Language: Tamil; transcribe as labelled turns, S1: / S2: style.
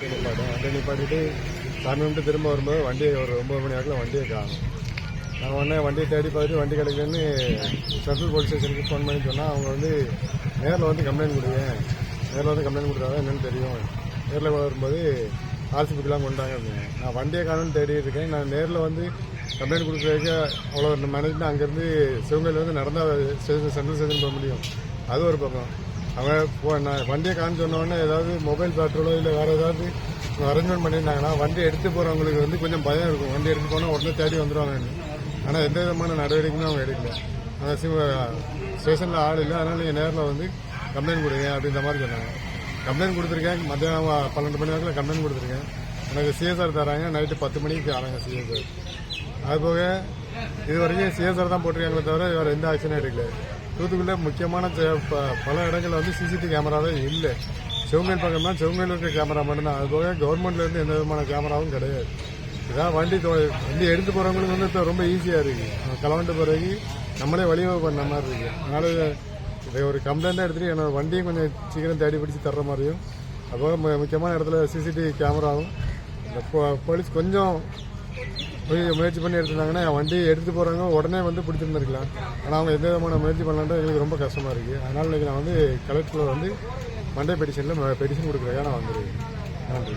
S1: நிப்பாட்டேன் வண்டி நிப்பாட்டிட்டு சாமி கும்பிட்டு திரும்ப வரும்போது வண்டியை ஒரு ஒம்பது மணி ஆகல வண்டியை காணும். நான் உடனே வண்டியை தேடி பார்த்துட்டு வண்டி கிடைக்கலன்னு சென்ட்ரல் போலீஸ் ஸ்டேஷனுக்கு ஃபோன் பண்ணி சொன்னால் அவங்க வந்து நேரில் வந்து கம்ப்ளைண்ட் கொடுங்க. நேரில் வந்து கம்ப்ளைண்ட் கொடுத்தா என்னென்னு தெரியும். நேரில் வரும்போது ஆர்சி கொண்டாங்க அப்படின்னு. நான் வண்டியை காணும்னு தேடி இருக்கேன். நான் நேரில் வந்து கம்ப்ளைண்ட் கொடுக்குறதுக்கு அவ்வளோ மேனேஜ்மெண்ட் அங்கேருந்து சிவகங்கையில் வந்து நடந்தால் ஸ்டேஷன் சென்ட்ரல் ஸ்டேஷன் போக முடியும். அது ஒரு பக்கம். அவன் போ நான் வண்டியை காமிச்சு உடனே ஏதாவது மொபைல் பேட்ரோலோ இல்லை வேறு ஏதாவது அரேஞ்ச்மெண்ட் பண்ணியிருந்தாங்கன்னா வண்டி எடுத்து போகிறவங்களுக்கு வந்து கொஞ்சம் பயம் இருக்கும். வண்டி எடுத்து போனால் உடனே தேடி வந்துடுவாங்க ஆனால் எந்த விதமான நடவடிக்கையும் அவங்க எடுக்கல. அந்த சிவ ஸ்டேஷனில் ஆள் இல்லை. அதனால் நீங்கள் நேரில் வந்து கம்ப்ளைண்ட் கொடுங்க அப்படின்ற மாதிரி சொன்னாங்க. கம்ப்ளைண்ட் கொடுத்துருக்கேன். மத்தியானம் பன்னெண்டு மணி நேரத்தில் கம்ப்ளைண்ட் கொடுத்துருக்கேன். எனக்கு சிஎஸ்ஆர் தராங்க. நைட்டு பத்து மணிக்கு தராங்க சிஎஸ்ஆர் அது போக இது வரைக்கும் சிஎஸ்ஆர் தான் போட்டிருக்காங்களே தவிர வேறு எந்த ஆக்ஷனும் எடுக்கல. தூத்துக்குடியில் முக்கியமான ப- பல இடங்களில் வந்து சிசிடிவி கேமராவே இல்லை. சிவமேல் பக்கம் தான் சிவமேல் இருக்க கேமரா மட்டும்தான். அது போக கவர்மெண்ட்லேருந்து எந்த விதமான கேமராவும் கிடையாது. இதான் வண்டி வண்டி எடுத்து போகிறவங்களுக்கு வந்து இப்போ ரொம்ப ஈஸியாக இருக்குது கலவண்டு கிளம்பிட்டு பிறகு நம்மளே வழிவகை பண்ண மாதிரி இருக்குது அதனால இதை ஒரு கம்ப்ளைண்டாக எடுத்துகிட்டு என்னோட வண்டியும் கொஞ்சம் சீக்கிரம் தேடி பிடிச்சி தர்ற மாதிரியும் அதுபோக மு- முக்கியமான இடத்துல சிசிடிவி கேமராவும் இந்த போலீஸ் கொஞ்சம் முயற்சி பண்ணி எடுத்திருந்தாங்கன்னா வண்டி எடுத்துட்டு போறவங்க உடனே வந்து பிடிச்சிருந்துருக்கலாம். ஆனால் அவங்க எந்த விதமான முயற்சி பண்ணலான்றது எங்களுக்கு ரொம்ப கஷ்டமாக இருக்குது அதனால் இன்றைக்கி நான் வந்து கலெக்டரில் வந்து மண்டே பெட்டிஷனில் பெட்டிஷன் கொடுக்குறதுக்காக நான் வந்துருக்கேன். நன்றி.